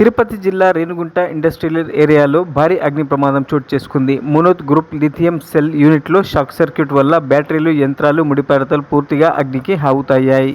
తిరుపతి జిల్లా రేణుగుంట ఇండస్ట్రియల్ ఏరియాలో భారీ అగ్ని ప్రమాదం చోటు చేసుకుంది. మునోత్ గ్రూప్ లిథియం సెల్ యూనిట్లో షాక్ సర్క్యూట్ వల్ల బ్యాటరీలు యంత్రాలు ముడిపడతలు పూర్తిగా అగ్నికి ఆవుతయ్యాయి